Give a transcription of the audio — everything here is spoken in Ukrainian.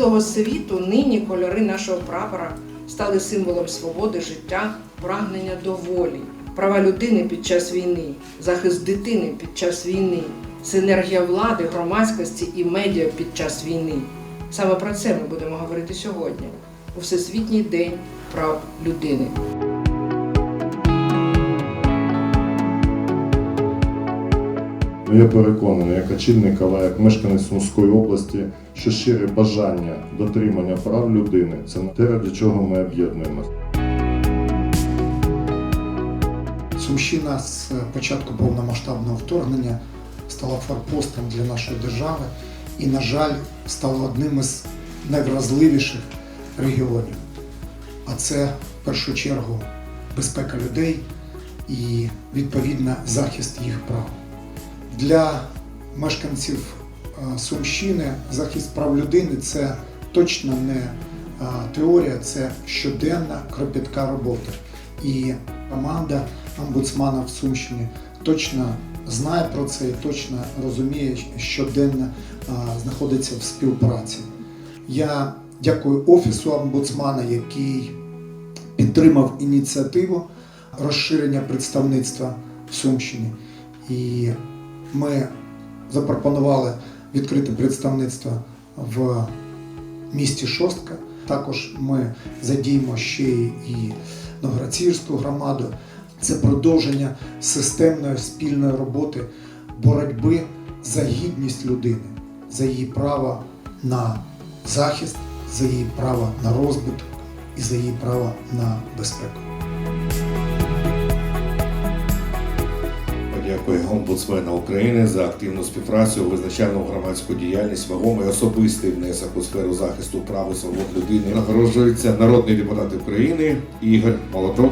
цілого світу нині кольори нашого прапора стали символом свободи, життя, прагнення до волі, права людини під час війни, захист дитини під час війни, синергія влади, громадськості і медіа під час війни. Саме про це ми будемо говорити сьогодні, у Всесвітній день прав людини. Ну, Я переконаний, як очільник, але як мешканець Сумської області, що щире бажання дотримання прав людини це те, ради чого ми об'єднуємося. Сумщина з початку повномасштабного вторгнення стала форпостом для нашої держави і, на жаль, стала одним із найвразливіших регіонів. А це в першу чергу безпека людей і відповідно захист їх прав. Для мешканців е, Сумщини захист прав людини це точно не е, теорія, це щоденна кропітка робота. І команда омбудсмана в Сумщині точно знає про це і точно розуміє, щоденно знаходиться в співпраці. Я дякую офісу омбудсмана, який підтримав ініціативу розширення представництва в Сумщині. І ми запропонували відкрити представництво в місті Шостка. Також ми задіємо ще і Новгородцівську громаду. Це продовження системної спільної роботи боротьби за гідність людини, за її право на захист, за її право на розвиток і за її право на безпеку. Подякую омбудсмена України за активну співпрацю, визначальну громадську діяльність, вагомий особистий внесок у сферу захисту прав і свобод людини. Нагороджується народний депутат України Ігор Молоток.